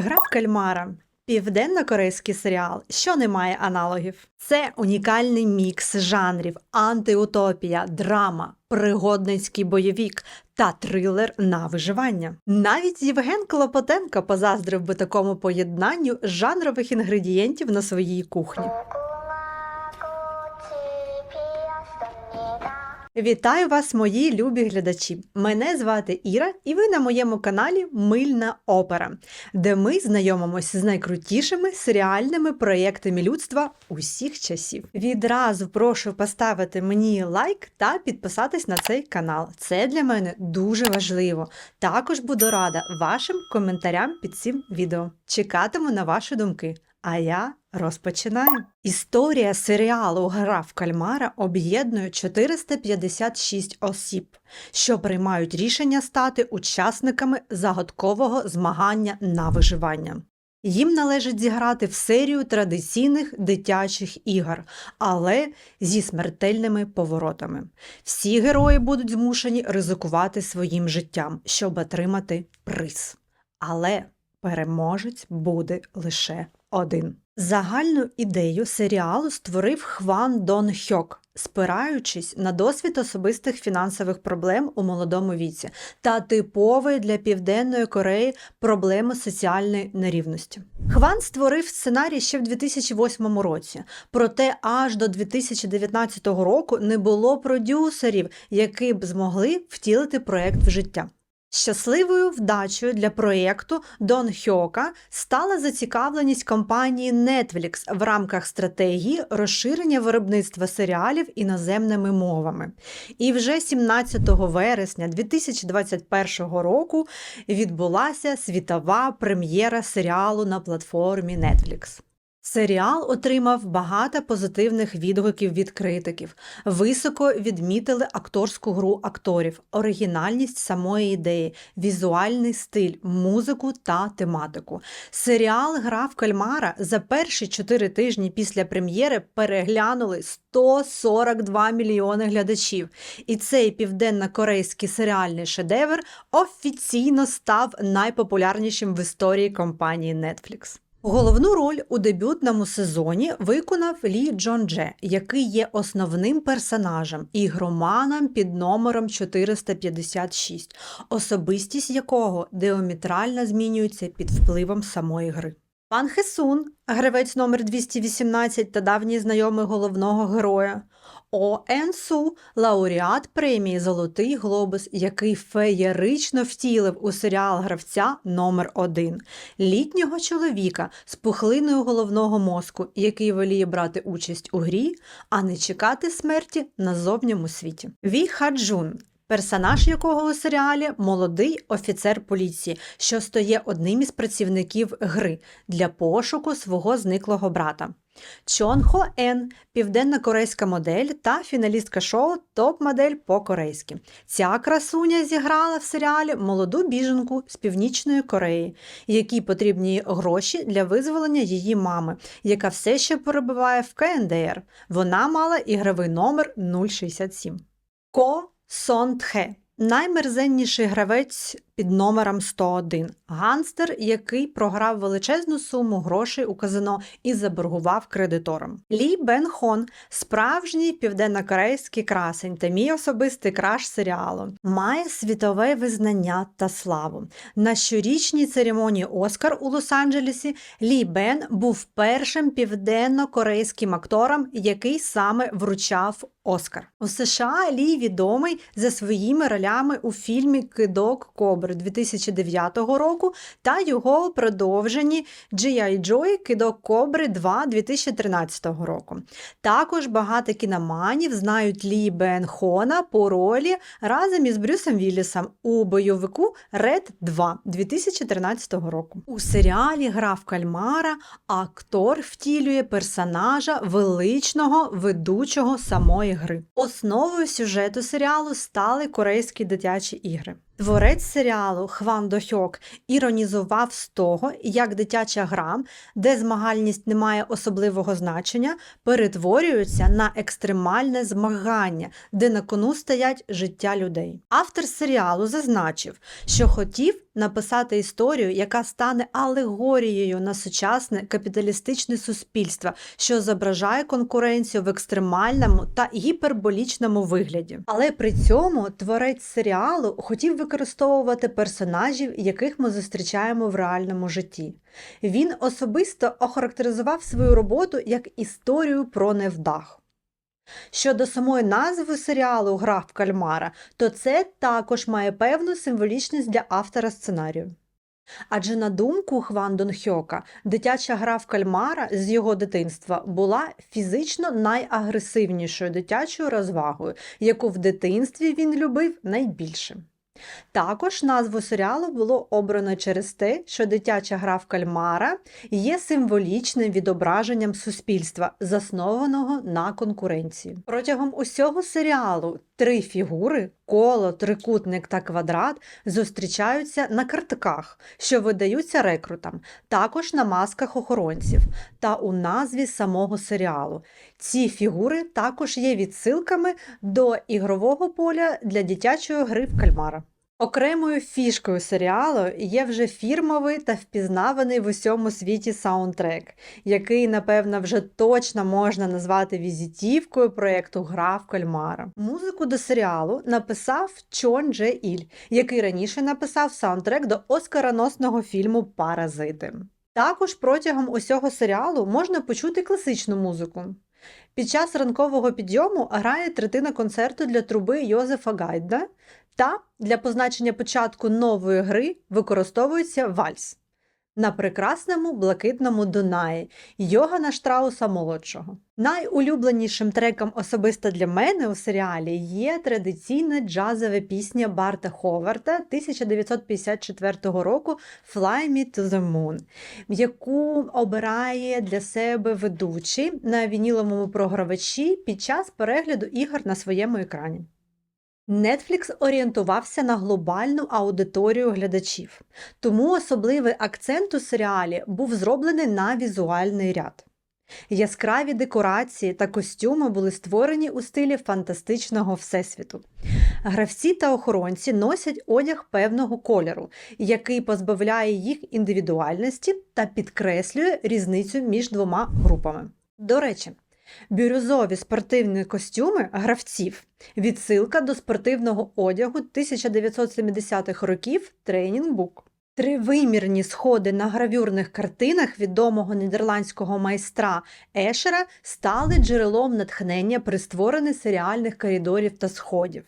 Гра в кальмара. Південно-корейський серіал, що не має аналогів. Це унікальний мікс жанрів, антиутопія, драма, пригодницький бойовік та трилер на виживання. Навіть Євген Клопотенко позаздрив би такому поєднанню жанрових інгредієнтів на своїй кухні. Вітаю вас, мої любі глядачі! Мене звати Іра, і ви на моєму каналі Мильна Опера, де ми знайомимося з найкрутішими серіальними проєктами людства усіх часів. Відразу прошу поставити мені лайк та підписатись на цей канал. Це для мене дуже важливо. Також буду рада вашим коментарям під цим відео. Чекатиму на ваші думки. А я розпочинаю. Історія серіалу Гра в кальмара об'єднує 456 осіб, що приймають рішення стати учасниками загадкового змагання на виживання. Їм належить зіграти в серію традиційних дитячих ігор, але зі смертельними поворотами. Всі герої будуть змушені ризикувати своїм життям, щоб отримати приз. Але переможець буде лише один. Загальну ідею серіалу створив Хван Дон Хьок, спираючись на досвід особистих фінансових проблем у молодому віці та типової для Південної Кореї проблеми соціальної нерівності. Хван створив сценарій ще в 2008 році, проте аж до 2019 року не було продюсерів, які б змогли втілити проект в життя. Щасливою вдачею для проєкту Дон Хьока стала зацікавленість компанії Netflix в рамках стратегії розширення виробництва серіалів іноземними мовами. І вже 17 вересня 2021 року відбулася світова прем'єра серіалу на платформі Netflix. Серіал отримав багато позитивних відгуків від критиків. Високо відмітили акторську гру акторів, оригінальність самої ідеї, візуальний стиль, музику та тематику. Серіал Гра кальмара за перші чотири тижні після прем'єри переглянули 142 мільйони глядачів. І цей південно-корейський серіальний шедевр офіційно став найпопулярнішим в історії компанії Netflix. Головну роль у дебютному сезоні виконав Лі Джон Дже, який є основним персонажем і громаном під номером 456, особистість якого деомітрально змінюється під впливом самої гри. Пан Хесун, гравець номер 218 та давній знайомий головного героя. О лауреат премії Золотий Глобус, який феєрично втілив у серіал гравця номер 1 літнього чоловіка з пухлиною головного мозку, який воліє брати участь у грі, а не чекати смерті на зовньому світі. Ві Хаджун персонаж якого у серіалі молодий офіцер поліції, що стає одним із працівників гри для пошуку свого зниклого брата. Чон Хо Ен південно-корейська модель та фіналістка шоу Топ-модель по-корейськи. Ця красуня зіграла в серіалі молоду біженку з Північної Кореї, якій потрібні гроші для визволення її мами, яка все ще перебуває в КНДР. Вона мала ігровий номер 067. Ко Сон Тхе наймерзенніший гравець під номером 101. Ганстер, який програв величезну суму грошей у казино і заборгував кредиторам. Лі Бен Хон справжній південнокорейський красень та мій особистий краш серіалу. Має світове визнання та славу. На щорічній церемонії Оскар у Лос-Анджелесі Лі Бен був першим південно-корейським актором, який саме вручав Оскар. У США Лі відомий за своїми ролями у фільмі Кидок Кобри 2009 року та його продовженні G.I. Joy Кидок Кобри 2 2013 року. Також багато кіноманів знають Лі Бен Хона по ролі разом із Брюсом Віллісом у бойовику Ред 2 2013 року. У серіалі Гра кальмара актор втілює персонажа величного ведучого самої гри. Основою сюжету серіалу стали корейські дитячі ігри. Творець серіалу Хван Дохьок іронізував з того, як дитяча гра, де змагальність не має особливого значення, перетворюється на екстремальне змагання, де на кону стоять життя людей. Автор серіалу зазначив, що хотів написати історію, яка стане алегорією на сучасне капіталістичне суспільство, що зображає конкуренцію в екстремальному та гіперболічному вигляді. Але при цьому творець серіалу хотів використовувати персонажів, яких ми зустрічаємо в реальному житті. Він особисто охарактеризував свою роботу як історію про невдах. Щодо самої назви серіалу Гра в кальмара, то це також має певну символічність для автора сценарію. Адже на думку Хван Дон Хьока, дитяча гра в кальмара з його дитинства була фізично найагресивнішою дитячою розвагою, яку в дитинстві він любив найбільше. Також назву серіалу було обрано через те, що дитяча гра в кальмара є символічним відображенням суспільства, заснованого на конкуренції. Протягом усього серіалу три фігури коло, трикутник та квадрат зустрічаються на картках, що видаються рекрутам, також на масках охоронців та у назві самого серіалу. Ці фігури також є відсилками до ігрового поля для дитячої гри в кальмара. Окремою фішкою серіалу є вже фірмовий та впізнаваний в усьому світі саундтрек, який, напевно, вже точно можна назвати візитівкою проєкту Гра в кальмара. Музику до серіалу написав Чон Дже Іль, який раніше написав саундтрек до оскароносного фільму Паразити. Також протягом усього серіалу можна почути класичну музику. Під час ранкового підйому грає третина концерту для труби Йозефа Гайда, та для позначення початку нової гри використовується вальс на прекрасному блакитному Дунаї Йогана Штрауса молодшого. Найулюбленішим треком особисто для мене у серіалі є традиційна джазова пісня Барта Ховарда 1954 року Fly Me to the Moon, яку обирає для себе ведучий на вініловому програвачі під час перегляду ігор на своєму екрані. Netflix орієнтувався на глобальну аудиторію глядачів, тому особливий акцент у серіалі був зроблений на візуальний ряд. Яскраві декорації та костюми були створені у стилі фантастичного всесвіту. Гравці та охоронці носять одяг певного кольору, який позбавляє їх індивідуальності та підкреслює різницю між двома групами. До речі, Бірюзові спортивні костюми гравців відсилка до спортивного одягу 1970-х років тренінг-бук. Тривимірні сходи на гравюрних картинах відомого нідерландського майстра Ешера стали джерелом натхнення при створенні серіальних коридорів та сходів.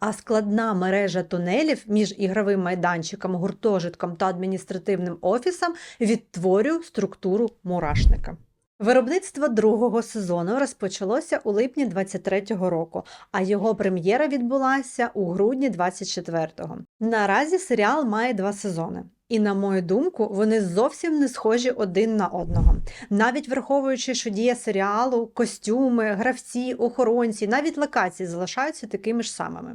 А складна мережа тунелів між ігровим майданчиком, гуртожитком та адміністративним офісом відтворює структуру мурашника. Виробництво другого сезону розпочалося у липні 23-го року, а його прем'єра відбулася у грудні 24-го. Наразі серіал має два сезони. І, на мою думку, вони зовсім не схожі один на одного. Навіть враховуючи, що дія серіалу, костюми, гравці, охоронці, навіть локації залишаються такими ж самими.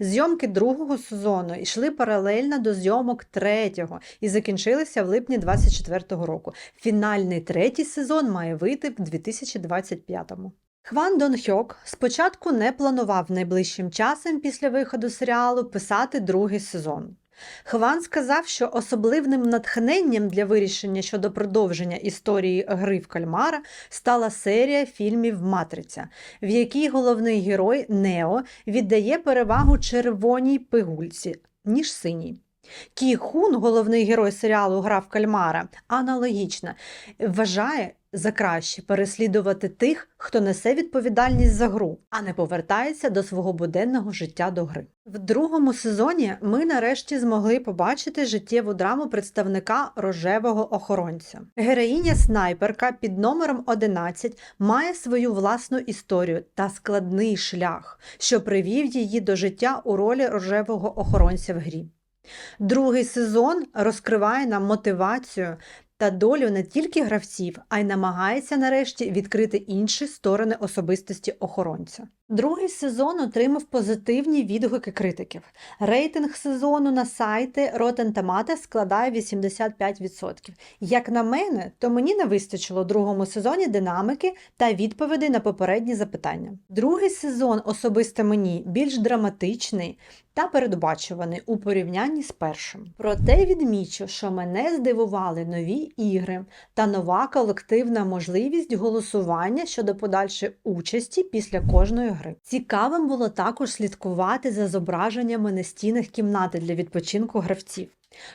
Зйомки другого сезону йшли паралельно до зйомок третього і закінчилися в липні 24-го року. Фінальний третій сезон має вийти в 2025-му. Хван Дон Хьок спочатку не планував найближчим часом після виходу серіалу писати другий сезон. Хван сказав, що особливим натхненням для вирішення щодо продовження історії гри в кальмара стала серія фільмів Матриця, в якій головний герой Нео віддає перевагу червоній пигульці, ніж синій. Кі Хун, головний герой серіалу Гра в кальмара, аналогічно вважає за краще переслідувати тих, хто несе відповідальність за гру, а не повертається до свого буденного життя до гри. В другому сезоні ми нарешті змогли побачити життєву драму представника рожевого охоронця. Героїня снайперка під номером 11 має свою власну історію та складний шлях, що привів її до життя у ролі рожевого охоронця в грі. Другий сезон розкриває нам мотивацію та долю не тільки гравців, а й намагається нарешті відкрити інші сторони особистості охоронця. Другий сезон отримав позитивні відгуки критиків. Рейтинг сезону на сайти Rotten Tomatoes складає 85%. Як на мене, то мені не вистачило другому сезоні динамики та відповідей на попередні запитання. Другий сезон особисто мені більш драматичний та передбачуваний у порівнянні з першим. Проте відмічу, що мене здивували нові ігри та нова колективна можливість голосування щодо подальшої участі після кожної гри. Цікавим було також слідкувати за зображеннями на стінах кімнати для відпочинку гравців.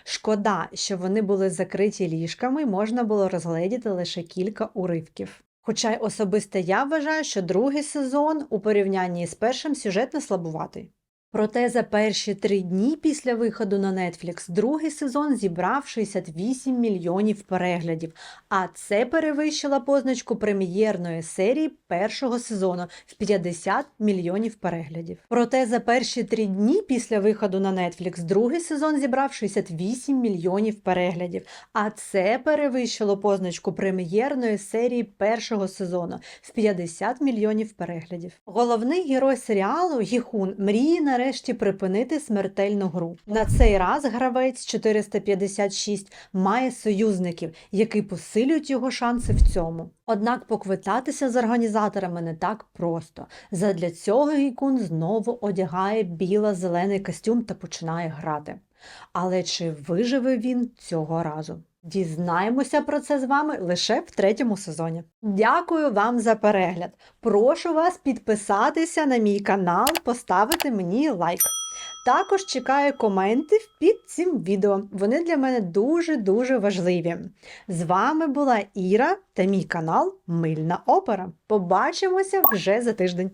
Шкода, що вони були закриті ліжками, можна було розгледіти лише кілька уривків. Хоча й особисто я вважаю, що другий сезон у порівнянні з першим сюжетно слабуватий. Проте за перші три дні після виходу на Netflix другий сезон зібрав 68 мільйонів переглядів, а це перевищило позначку прем'єрної серії першого сезону в 50 мільйонів переглядів. Проте за перші три дні після виходу на Netflix другий сезон зібрав 68 мільйонів переглядів, а це перевищило позначку прем'єрної серії першого сезону в 50 мільйонів переглядів. Головний герой серіалу Гіхун мріє нарешті припинити смертельну гру. На цей раз гравець 456 має союзників, які посилюють його шанси в цьому. Однак поквитатися з організаторами не так просто. Задля цього Гікун знову одягає біло-зелений костюм та починає грати. Але чи виживе він цього разу? Дізнаємося про це з вами лише в третьому сезоні. Дякую вам за перегляд. Прошу вас підписатися на мій канал, поставити мені лайк. Також чекаю коменти під цим відео. Вони для мене дуже-дуже важливі. З вами була Іра та мій канал Мильна Опера. Побачимося вже за тиждень.